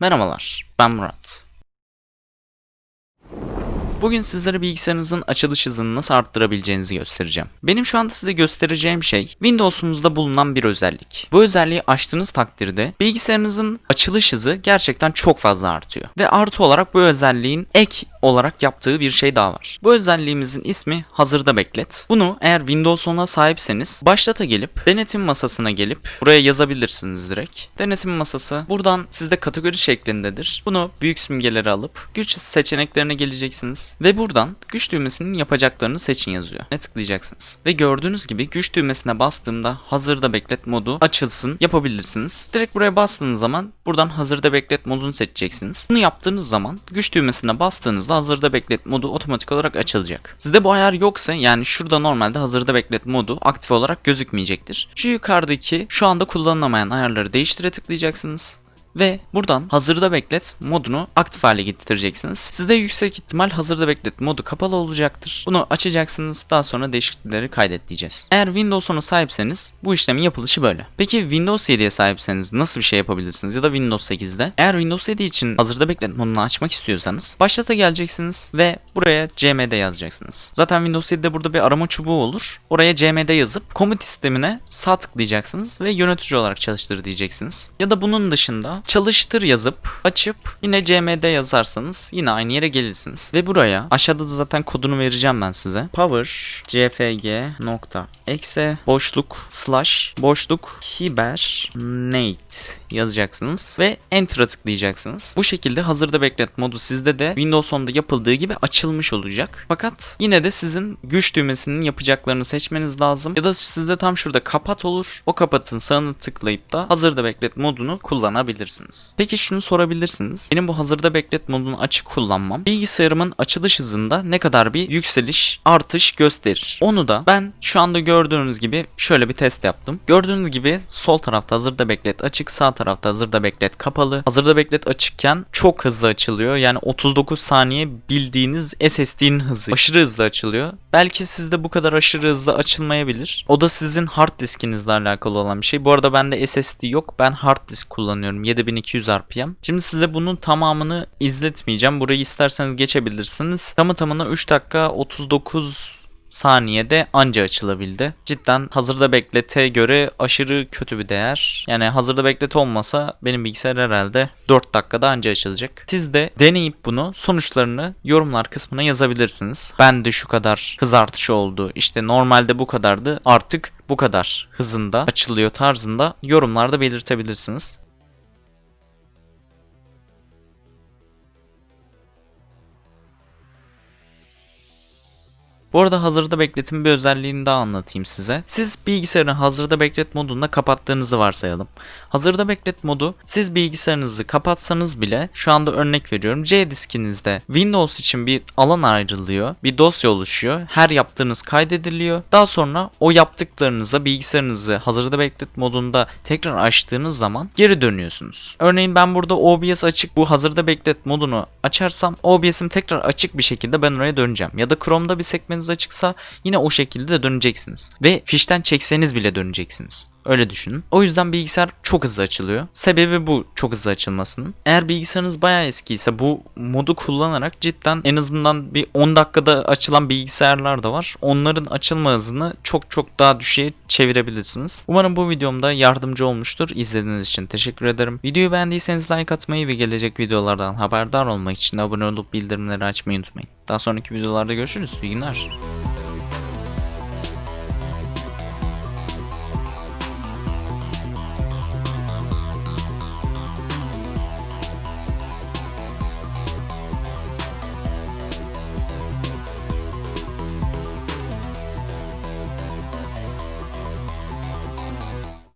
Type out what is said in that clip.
Merhabalar, ben Murat. Bugün sizlere bilgisayarınızın açılış hızını nasıl arttırabileceğinizi göstereceğim. Benim şu anda size göstereceğim şey Windows'unuzda bulunan bir özellik. Bu özelliği açtığınız takdirde bilgisayarınızın açılış hızı gerçekten çok fazla artıyor. Ve artı olarak bu özelliğin ek olarak yaptığı bir şey daha var. Bu özelliğimizin ismi hazırda beklet. Bunu eğer Windows 10'a sahipseniz başlata gelip denetim masasına gelip buraya yazabilirsiniz direkt. Denetim masası buradan sizde kategori şeklindedir. Bunu büyük simgeleri alıp güç seçeneklerine geleceksiniz ve buradan güç düğmesinin yapacaklarını seçin yazıyor. Ne tıklayacaksınız. Ve gördüğünüz gibi güç düğmesine bastığımda hazırda beklet modu açılsın yapabilirsiniz. Direkt buraya bastığınız zaman buradan hazırda beklet modunu seçeceksiniz. Bunu yaptığınız zaman güç düğmesine bastığınızda hazırda beklet modu otomatik olarak açılacak. Sizde bu ayar yoksa yani şurada normalde hazırda beklet modu aktif olarak gözükmeyecektir. Şu yukarıdaki şu anda kullanılamayan ayarları değiştire tıklayacaksınız ve buradan hazırda beklet modunu aktif hale getireceksiniz. Sizde yüksek ihtimal hazırda beklet modu kapalı olacaktır. Bunu açacaksınız. Daha sonra değişiklikleri kaydet diyeceğiz. Eğer Windows 10'a sahipseniz bu işlemin yapılışı böyle. Peki Windows 7'ye sahipseniz nasıl bir şey yapabilirsiniz ya da Windows 8'de? Eğer Windows 7 için hazırda beklet modunu açmak istiyorsanız başlata geleceksiniz ve buraya CMD yazacaksınız. Zaten Windows 7'de burada bir arama çubuğu olur. Oraya CMD yazıp komut sistemine sağ tıklayacaksınız ve yönetici olarak çalıştır diyeceksiniz. Ya da bunun dışında çalıştır yazıp açıp yine cmd yazarsanız yine aynı yere gelirsiniz. Ve buraya aşağıda da zaten kodunu vereceğim ben size. Power cfg nokta exe boşluk slash boşluk hibernate yazacaksınız ve enter'a tıklayacaksınız. Bu şekilde hazırda beklet modu sizde de Windows 10'da yapıldığı gibi açılmış olacak. Fakat yine de sizin güç düğmesinin yapacaklarını seçmeniz lazım. Ya da sizde tam şurada kapat olur. O kapatın sağını tıklayıp da hazırda beklet modunu kullanabilirsiniz. Peki şunu sorabilirsiniz. Benim bu hazırda beklet modunu açık kullanmam bilgisayarımın açılış hızında ne kadar bir yükseliş, artış gösterir. Onu da ben şu anda gördüğünüz gibi şöyle bir test yaptım. Gördüğünüz gibi sol tarafta hazırda beklet açık, sağ tarafta hazırda beklet kapalı. Hazırda beklet açıkken çok hızlı açılıyor. Yani 39 saniye bildiğiniz SSD'nin hızı. Aşırı hızlı açılıyor. Belki sizde bu kadar aşırı hızlı açılmayabilir. O da sizin hard diskinizle alakalı olan bir şey. Bu arada bende SSD yok. Ben hard disk kullanıyorum. 7200 RPM. Şimdi size bunun tamamını izletmeyeceğim. Burayı isterseniz geçebilirsiniz. Tamı tamına 3 dakika 39 saniyede anca açılabildi. Cidden hazırda beklete göre aşırı kötü bir değer. Yani hazırda beklet olmasa benim bilgisayar herhalde 4 dakikada anca açılacak. Siz de deneyip bunu sonuçlarını yorumlar kısmına yazabilirsiniz. Ben de şu kadar hız artışı oldu. İşte normalde bu kadardı. Artık bu kadar hızında açılıyor tarzında yorumlarda belirtebilirsiniz. Bu arada hazırda bekletin bir özelliğini daha anlatayım size. Siz bilgisayarın hazırda beklet modunda kapattığınızı varsayalım. Hazırda beklet modu siz bilgisayarınızı kapatsanız bile şu anda örnek veriyorum C diskinizde Windows için bir alan ayrılıyor. Bir dosya oluşuyor. Her yaptığınız kaydediliyor. Daha sonra o yaptıklarınıza bilgisayarınızı hazırda beklet modunda tekrar açtığınız zaman geri dönüyorsunuz. Örneğin ben burada OBS açık bu hazırda beklet modunu açarsam OBS'im tekrar açık bir şekilde ben oraya döneceğim. Ya da Chrome'da bir sekmeniz açıksa yine o şekilde de döneceksiniz. Ve fişten çekseniz bile döneceksiniz. Öyle düşünün. O yüzden bilgisayar çok hızlı açılıyor. Sebebi bu çok hızlı açılmasının. Eğer bilgisayarınız bayağı eskiyse bu modu kullanarak cidden en azından bir 10 dakikada açılan bilgisayarlar da var. Onların açılma hızını çok çok daha düşüğe çevirebilirsiniz. Umarım bu videomda yardımcı olmuştur. İzlediğiniz için teşekkür ederim. Videoyu beğendiyseniz like atmayı ve gelecek videolardan haberdar olmak için abone olup bildirimleri açmayı unutmayın. Daha sonraki videolarda görüşürüz. İyi günler.